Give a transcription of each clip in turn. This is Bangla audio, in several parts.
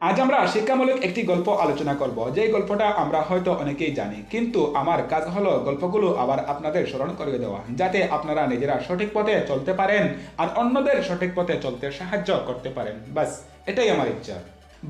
আজ আমরা শিক্ষামূলক একটি গল্প আলোচনা করব। যেই গল্পটা আমরা হয়তো অনেকেই জানি, কিন্তু আমার কাজ হলো গল্পগুলো আবার আপনাদের স্মরণ করে দেওয়া, যাতে আপনারা নিজেরা সঠিক পথে চলতে পারেন আর অন্যদের সঠিক পথে চলতে সাহায্য করতে পারেন। বাস এটাই আমার ইচ্ছা।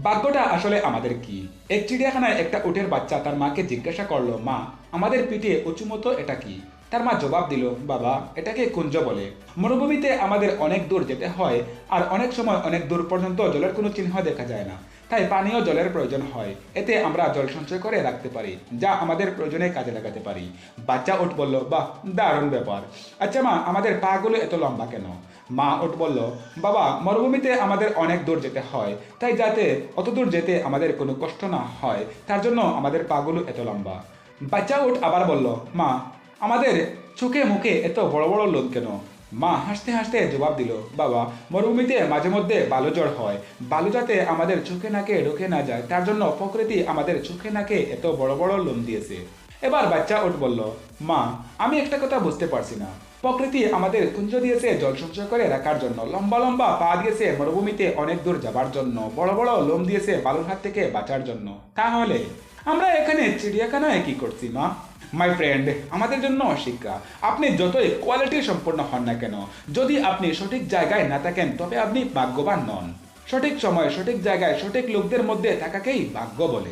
ভাগ্যটা আসলে আমাদের কি? এক চিড়িয়াখানায় একটা উটের বাচ্চা তার মাকে জিজ্ঞাসা করল, মা, আমাদের পিঠে উঁচুমতো এটা কি? তার মা জবাব দিল, বাবা, এটাকে কুঞ্জ বলে। মরুভূমিতে আমাদের অনেক দূর যেতে হয় আর অনেক সময় অনেক দূর পর্যন্ত জলের কোনো চিহ্ন দেখা যায় না। তাই পানীয় জলের প্রয়োজন হয়। এতে আমরা জল সঞ্চয় করে রাখতে পারি, যা আমাদের প্রয়োজনে কাজে লাগাতে পারি। বাচ্চা উঠ বলল, বাহ, দারুণ ব্যাপার। আচ্ছা মা, আমাদের পাগুলো এত লম্বা কেন? মা উঠ বলল, বাবা, মরুভূমিতে আমাদের অনেক দূর যেতে হয়। তাই যাতে অত দূর যেতে আমাদের কোনো কষ্ট না হয়, তার জন্য আমাদের পাগুলো এত লম্বা। বাচ্চা উঠ আবার বলল, মা, আমাদের চোখে মুখে এত বড় বড় লোক কেন? মা হাসতে হাসতে জবাব দিল, বাবা, মরুভূমিতে মাঝে মধ্যে বালু জ্বর হয়। বালু যাতে আমাদের চোখে নাকে ঢুকে না যায়, তার জন্য প্রকৃতি আমাদের চোখে নাকে এত বড় বড় লোম দিয়েছে। এবার বাচ্চা উঠ বলল, মা, আমি একটা কথা বুঝতে পারছি না। প্রকৃতি আমাদের কুঞ্জ দিয়েছে জল সঞ্চয় করে রাখার জন্য। লম্বা লম্বা পা দিয়েছে মরুভূমিতে অনেক দূর যাবার জন্য। বড় বড় লোম দিয়েছে বালুর হাত থেকে বাঁচার জন্য। তাহলে, আমরা এখানে চিড়িয়াখানায় কি করছি, মা? মাই ফ্রেন্ড আমাদের জন্য শিক্ষা আপনি যতই কোয়ালিটি সম্পন্ন হন না কেন, যদি আপনি সঠিক জায়গায় না থাকেন, তবে আপনি ভাগ্যবান নন। সঠিক সময়, সঠিক জায়গায়, সঠিক লোকদের মধ্যে থাকাকেই ভাগ্য বলে।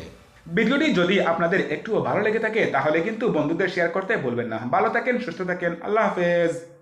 ভিডিওটি যদি আপনাদের একটুও ভালো লেগে থাকে, তাহলে কিন্তু বন্ধুদের শেয়ার করতে বলবেন না। ভালো থাকেন, সুস্থ থাকেন। আল্লাহ হাফেজ।